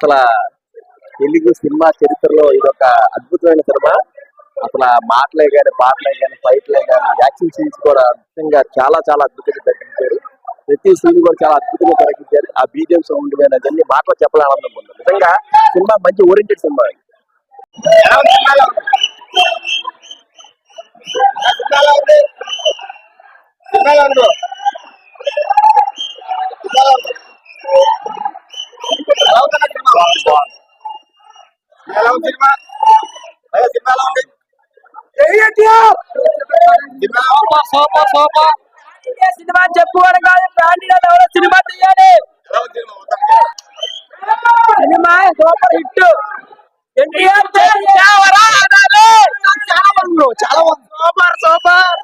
అసలు తెలుగు సినిమా చరిత్రలో ఇది ఒక అద్భుతమైన సినిమా. అసలు మాటలే కానీ పాటలే కానీ ఫైట్లే కానీ యాక్షన్ సీన్స్ కూడా నిజంగా చాలా చాలా అద్భుతంగా తగ్గించారు ప్రతి సీన్ కూడా చాలా అద్భుతంగా తగ్గించారు ఆ బీజియం సౌండ్ కానీ అదన్నీ మాటలో చెప్పడం ఆనందం ఉంది నిజంగా సినిమా మంచి ఓరియంటెడ్ సినిమా ఇది. సూపర్ సూపర్ సినిమా చెప్పుకోవడం కాదు బ్రాండెడ్ ఎవరో సినిమా తీయాలి సినిమా సూపర్ హిట్ ఎన్టీఆర్ చాలా బాగుంది bro, చాలా బాగుంది సూపర్ సూపర్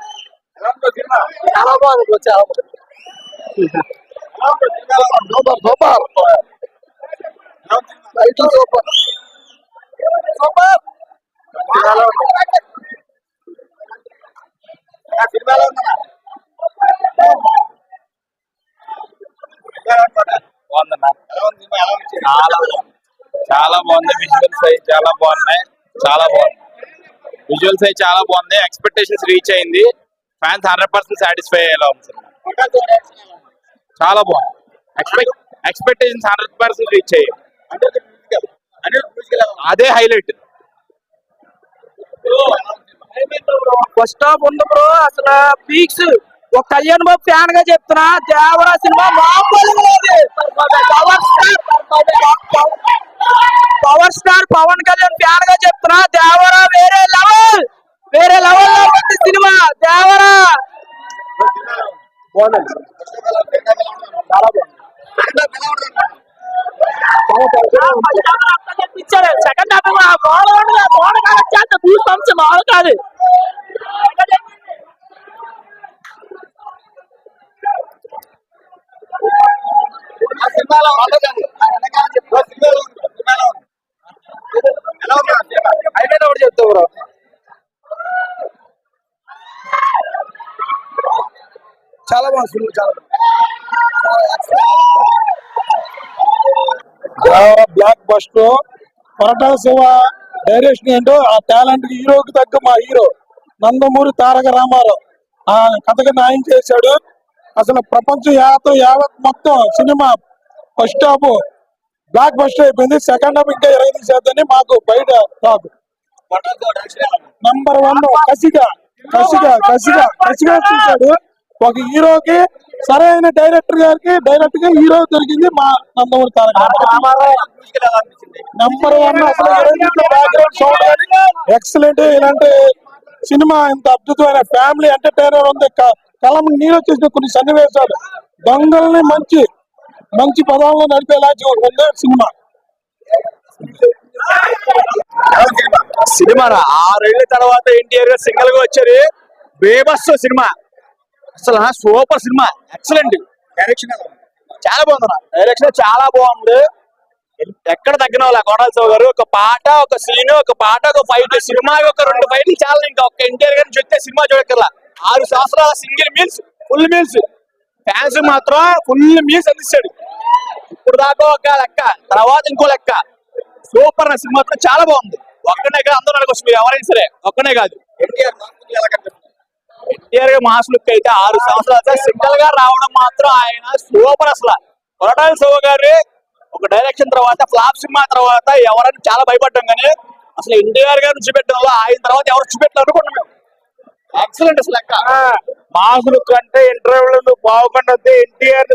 చాలా బాగుంది చాలా బాగుంది super super title super super చాలా బాగుంది. చాలా బాగుంది విజువల్స్ అయి చాలా బాగున్నాయి. చాలా బాగుంది. విజువల్స్ అయి చాలా బాగుంది ఎక్స్పెక్టేషన్స్ రీచ్ అయింది. ఫ్యాన్స్ హండ్రెడ్ పర్సెంట్ సాటిస్ఫై అయ్యేలా ఉంది చాలా బాగుంది. ఎక్స్పెక్టేషన్స్ హండ్రెడ్ పర్సెంట్ రీచ్ అయ్యాయి. అదే హైలైట్ ఫస్ట్ హాఫ్ ఉంది బ్రో అసలు పీక్స్ ఒక కళ్యాణ్ బాబు ఫ్యాన్గా చెప్తున్నా Devara cinema power star power star Pawan Kalyan ఫ్యాన్గా చెప్తున్నా దేవరా వేరే లెవెల్ వేరే లెవెల్లో ఉంది సినిమా దేవరా. ఇచ్చారు సెకండ్ హాఫ్ గోడ ఉండదు గోడ కాదు గూస్ పంప్స్ మామూలు కాదు హైలైట్ ఒకటి చెప్తా బ్రో చాలా బాగుంది. సినిమా చాలా block bust Koratala Siva direction ఏంటో ఆ టాలెంట్ హీరోకి తగ్గ మా హీరో నందమూరి తారక రామారావు. ఆ కథకి న్యాయం చేశాడు. అసలు ప్రపంచం యావత్ యావత్ మొత్తం cinema first half blockbuster అయిపోయింది. సెకండ్ హాఫ్ ఇంకా ఇరవై తీసేద్దని మాకు బయట టాక్ నంబర్ వన్ కసిగా కసిగా కసిగా కసిగా చూశాడు. ఒక హీరోకి సరైన డైరెక్టర్ గారికి డైరెక్ట్గా హీరో దొరికింది మా నందమూరి తారక నంబర్ వన్ అసలు బ్యాక్గ్రౌండ్ సౌండ్ ఎక్సలెంట్ ఇలాంటి సినిమా ఇంత అద్భుతమైన ఫ్యామిలీ ఎంటర్టైనర్ ఉంది. కలం నీరు వచ్చేసిన కొన్ని సన్నివేశాలు. దొంగల్ని మంచి మంచి పదాలను నడిపేలా ఉంది సినిమా. సినిమా ఆరేళ్ళ తర్వాత ఎన్టీఆర్ గారు సింగల్గా వచ్చారు. బేబస్ సినిమా. అసలు సూపర్ సినిమా. ఎక్సలెంట్ డైరెక్షన్ చాలా బాగుంది డైరెక్షన్ చాలా బాగుంది. ఎక్కడ తగ్గిన వాళ్ళ కొడాలి గారు ఒక పాట ఒక సీన్ ఒక పాట ఒక ఫైట్ సినిమా ఒక రెండు ఫైట్లు చాలా ఇంకా. ఒక ఎన్టీఆర్ గారిని చూస్తే సినిమా చూడక్కర్లా. ఆరు సంవత్సరాల single meals full meals fans మాత్రం ఫుల్ మీల్స్ అందిస్తాడు. ఇప్పుడు దాకా ఒక లెక్క తర్వాత ఇంకో లెక్క. సూపర్ నా సినిమా మాత్రం చాలా బాగుంది. ఒక్కనే కాదు అందరూ అనుకోవచ్చు మీరు ఎవరైనా సరే. ఒక్కనే కాదు. ఎన్టీఆర్ గారి మాస్ లుక్ అయితే ఆరు సంవత్సరాలు. సింగల్గా రావడం మాత్రం ఆయన సూపర్ అసలు. కొరటాల శివ గారి ఒక డైరెక్షన్ తర్వాత ఫ్లాప్ సినిమా తర్వాత ఎవరైనా చాలా భయపడ్డాం కానీ అసలు ఎన్టీఆర్ గారు చూపెట్టడంలో ఆయన తర్వాత ఎవరు చూపెట్టారు అనుకున్నాం మేము. ఎక్సలెంట్ అసలు లెక్క. మాస్ లుక్ అంటే ఇంటర్వ్యూలు బాగుండా ఎన్టీఆర్.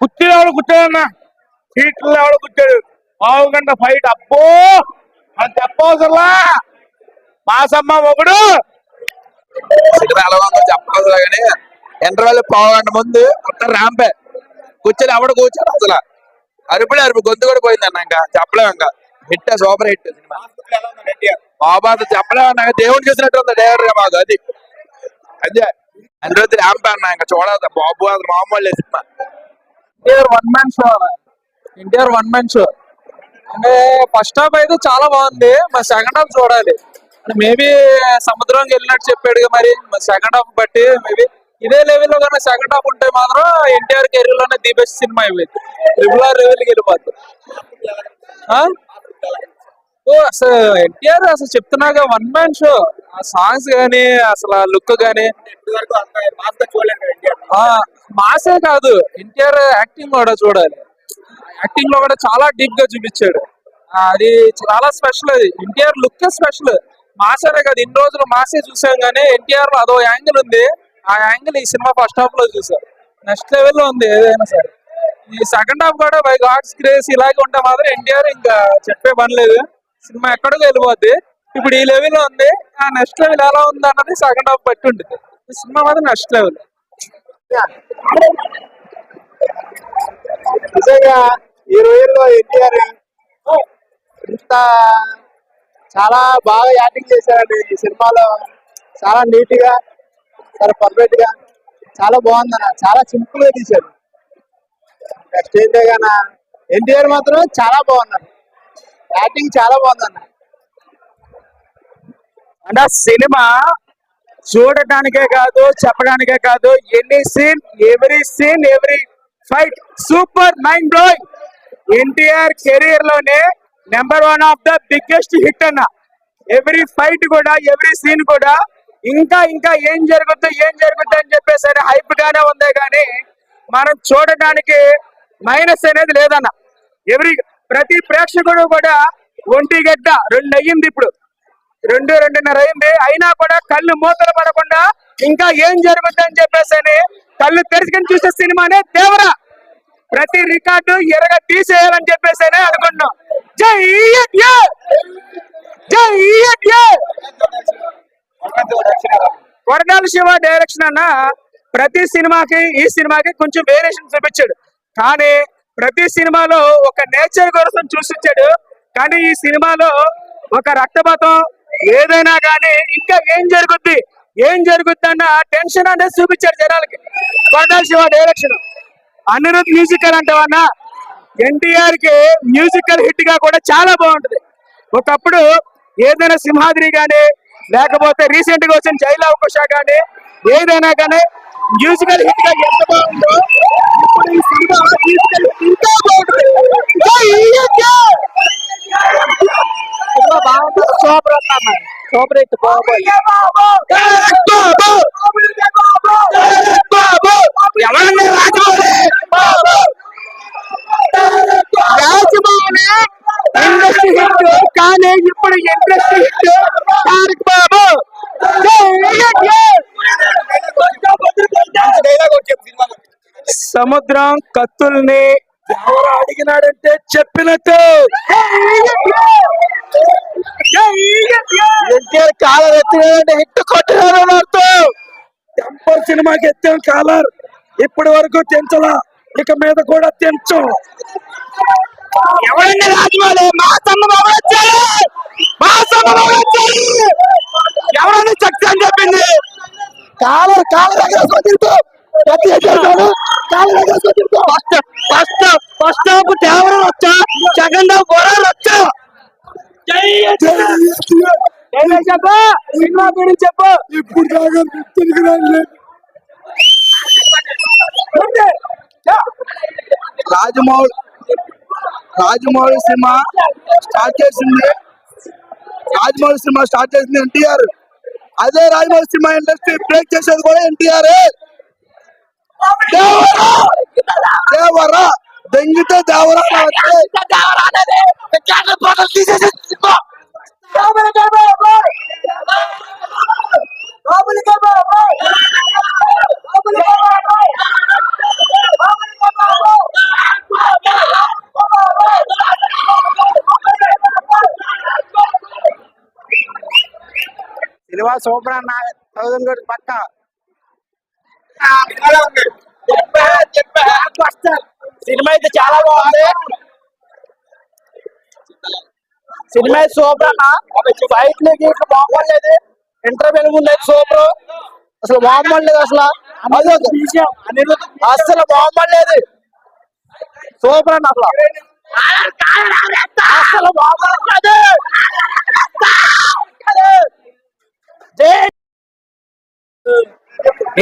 కుర్చీలో ఎవడు కూర్చోడన్నా సీట్లో ఎవడు కూర్చోడు పావుగంట ఫైట్ అబ్బో! అది చెప్పవసరలా మాసమ్మ ఒకడు సినిమా ఎలా ఉందో చెప్పలేదు కానీ ఇంటర్వెల్ పావుగంట ముందు మొత్తం ర్యాంపే కూర్చొని ఎవడ కూర్చోడు అసలు. అరుపుడే అరుపు. గొంతు కూడా పోయిందన్న ఇంకా. చెప్పలేము ఇంకా. హిట్ సూపర్ హిట్ సినిమా బాబాత చెప్పలేమన్నా దేవుడు చూసినట్టు ఉంది డైరెక్టర్గా మాకు. అది. అదే. అనిరుద్ధి ర్యాంప్ అన్న ఇంకా. చూడాలి. బాబు అది మామూలు cinema. NTR one man show NTR one man show అంటే ఫస్ట్ హాఫ్ అయితే చాలా బాగుంది. మరి సెకండ్ హాఫ్ చూడాలి. మేబీ సముద్రంకి వెళ్ళినట్టు చెప్పాడు మరి. సెకండ్ హాఫ్ బట్టి మేబీ ఇదే లెవెల్లో కానీ సెకండ్ హాఫ్ ఉంటే మాత్రం ఎన్టీఆర్ కెరీర్లోనే ది బెస్ట్ సినిమా ఇవి. రెగ్యులర్ లెవెల్కి వెళ్ళిపోద్ది. ఆ? ఓ అసలు ఎన్టీఆర్ అసలు చెప్తున్నాగా వన్ మ్యాన్ షో ఆ సాంగ్స్ గానీ అసలు ఆ లుక్ గానీ. ఆ మాసే కాదు. ఎన్టీఆర్ యాక్టింగ్ కూడా చూడాలి. యాక్టింగ్లో కూడా చాలా డీప్గా చూపించాడు. అది చాలా స్పెషల్ అది. ఎన్టీఆర్ లుక్ స్పెషల్ మాసరే కాదు ఇన్ని రోజులు మాసే చూసాం కానీ ఎన్టీఆర్లో అదో యాంగిల్ ఉంది. ఆ యాంగిల్ ఈ సినిమా ఫస్ట్ హాఫ్లో చూసాం నెక్స్ట్ లెవెల్లో ఉంది ఏదైనా సరే. ఈ సెకండ్ హాఫ్ కూడా బై గాడ్స్ క్రేజ్ ఇలాగే ఉంటే మాత్రం ఎన్టీఆర్ ఇంకా చెప్పే పని లేదు. సినిమా ఎక్కడికో వెళ్ళిపోద్ది. ఇప్పుడు ఈ లెవెల్లో ఉంది. ఆ నెక్స్ట్ లెవెల్ ఎలా ఉంది అన్నది సెకండ్ హాఫ్ బట్టి ఉంటుంది. ఈ సినిమా మాత్రం నెక్స్ట్ లెవెల్ నిజంగా ఈ రోజుల్లో ఎన్టీఆర్ ఇంత చాలా బాగా యాక్టింగ్ చేశారండి ఈ సినిమాలో. చాలా నీట్గా చాలా పర్ఫెక్ట్గా చాలా బాగుందన్న చాలా సింపుల్గా తీశారు. నెక్స్ట్ ఏంటే గాన ఎన్టీఆర్ మాత్రం చాలా బాగున్నారు యాక్టింగ్ చాలా బాగుందన్న అంటే సినిమా చూడటానికే కాదు చెప్పడానికే కాదు any scene every scene every fight super mind blowing NTR కెరీర్లోనే number one of the biggest hit అన్న. ఎవ్రీ ఫైట్ కూడా ఎవ్రీ సీన్ కూడా ఇంకా ఇంకా ఏం జరుగుతుందో ఏం జరుగుద్దో అని చెప్పేసి హైప్ గానే ఉంది కానీ మనం చూడటానికి మైనస్ అనేది లేదన్న. ఎవ్రీ ప్రతి ప్రేక్షకుడు కూడా ఒంటి గడ్డ రెండు అయ్యింది ఇప్పుడు. రెండు రెండున్నర అయింది అయినా కూడా కళ్ళు మూతలు పడకుండా ఇంకా ఏం జరుగుతుందని చెప్పేసి అని కళ్ళు తెరుచుకొని చూసే సినిమానే దేవరా. ప్రతి రికార్డు ఎరగ తీసేయాలని చెప్పేసి అని అనుకున్నాం జై జై ఎన్టీఆర్! కొరటాల శివ డైరెక్షన్ అన్న ప్రతి సినిమాకి ఈ సినిమాకి కొంచెం వేరియేషన్ చూపించాడు. కానీ ప్రతి సినిమాలో ఒక నేచర్ కోసం చూసించాడు. కానీ ఈ సినిమాలో ఒక రక్తపాతం ఏదైనా కానీ ఇంకా ఏం జరుగుద్ది? ఏం జరుగుద్ది అన్న టెన్షన్ అనేది చూపించాడు జనాలకి. కొరటాల శివ డైరెక్షన్. అనిరుద్ మ్యూజికల్ అంటావన్నా ఎన్టీఆర్కి మ్యూజికల్ హిట్గా కూడా చాలా బాగుంటది. ఒకప్పుడు ఏదైనా సింహాద్రి గానీ లేకపోతే రీసెంట్గా వచ్చిన జైలు అవకాశ గానీ ఏదైనా కానీ మ్యూజికల్ హిట్గా ఎంత బాగుందో ఇప్పుడు ఈ సినిమా hit ఇంకా బాగుంటుంది. సూపర్ సూపర్ బాబోయ్ ఎవరన్నా రాజమౌళి రాజమౌళి ఇండస్ట్రీ హిట్ కానీ ఇప్పుడు ఇండస్ట్రీ హిట్ తారక్ బాబు సముద్రం కత్తుల్ని ఎవరు అడిగినాడంటే చెప్పినట్టు. ఎన్టీఆర్ కాలర్ ఎత్తినాడంటే హిట్ కొట్టినారని అర్థం టెంపర్ సినిమాకి ఎత్తాం కాలర్. ఇప్పటి వరకు తెంచలా. ఇక మీద కూడా తెంచం. ఎవరండి రాజమౌళి? మా వచ్చారు మా సమ్మబాబు వచ్చారు ఎవరన్నా శక్తి అని చెప్పింది? కాలర్ కాలర్ దగ్గర ప్రతి ఫస్ట్ ఫస్ట్ ఫస్ట్ హాఫ్ దేవరం వచ్చా సెకండ్ హాఫ్ గొర్రెలు వచ్చా సినిమా గురించి చెప్పు ఇప్పుడు దాకా తిరిగి రాజమౌళి రాజమౌళి సినిమా స్టార్ట్ చేసింది. రాజమౌళి సినిమా స్టార్ట్ చేసింది ఎన్టీఆర్. అదే రాజమౌళి సినిమా ఇండస్ట్రీ బ్రేక్ చేసేది కూడా ఎన్టీఆర్. దేవరా దెంగితే దేవరా తీసేసి సినిమా సూపర్ అన్న థౌసండ్ పక్క సినిమా అయితే చాలా బాగుంది. సినిమా సూపర్ అన్న. లకి బాగుపడలేదు. ఇంటర్వ్యూ ముందు అయితే సూపర్. అసలు బాగుపడలేదు అసలు. అసలు బాగుపడలేదు. సూపర్ అన్న అసలు. అసలు జై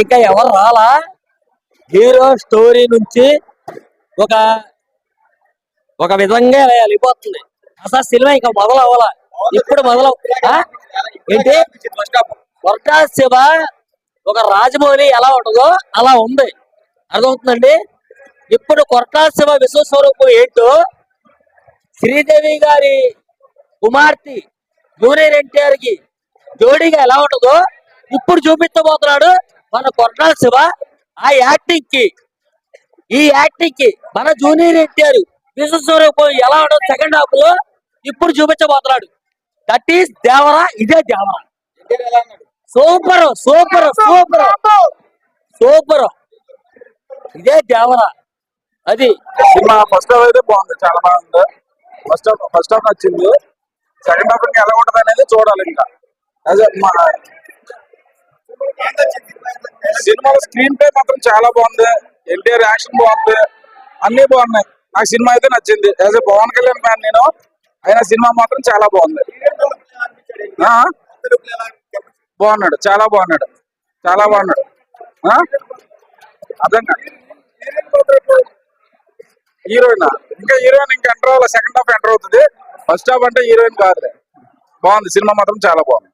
ఇంకా ఎవరు రాలా? హీరో స్టోరీ నుంచి ఒక ఒక విధంగా వెళ్ళిపోతుంది అసలు సినిమా ఇంకా మొదలు అవ్వాల ఇప్పుడు మొదలు ఏంటి? కొరటా శివ ఒక రాజమౌళి ఎలా ఉంటుందో అలా ఉంది. అర్థమవుతుందండి? ఇప్పుడు కొరటా శివ విశ్వస్వరూపం ఏంటో శ్రీదేవి గారి కుమార్తె జూనియర్ ఎన్టీఆర్కి జోడీగా ఎలా ఉంటుందో ఇప్పుడు చూపించబోతున్నాడు మన కొరటాల శివ ఆ యాక్టింగ్కి ఈ యాక్టింగ్కి మన జూనియర్ ఎన్టీఆర్ విశ్వస్వరూపం ఎలా ఉండదు సెకండ్ హాఫ్లో ఇప్పుడు చూపించబోతున్నాడు. దట్ ఈస్ దేవరా ఇదే Devara. Super super super super ఇదే దేవరా. అది సినిమా ఫస్ట్ హాఫ్ అయితే బాగుంది చాలా బాగుంది. ఫస్ట్ హాఫ్ ఫస్ట్ హాఫ్ నచ్చింది. సెకండ్ హాఫ్ ఎలా ఉంటది అనేది చూడాలి ఇంకా. అదే మా సినిమాలో స్క్రీన్ ప్లే మాత్రం చాలా బాగుంది. ఎన్టీఆర్ యాక్షన్ బాగుంది. అన్ని బాగున్నాయి. నాకు సినిమా అయితే నచ్చింది. As a Pawan Kalyan fan నేను అయినా సినిమా మాత్రం చాలా బాగుంది. ఆ? బాగున్నాడు. చాలా బాగున్నాడు. చాలా బాగున్నాడు. ఆ? అర్థం హీరోయిన్. ఇంకా హీరోయిన్ ఇంకా ఎంటర్ అవ్వాలి? సెకండ్ హాఫ్ ఎంటర్ అవుతుంది. ఫస్ట్ హాఫ్ అంటే హీరోయిన్ కాదులే. బాగుంది. సినిమా మాత్రం చాలా బాగుంది.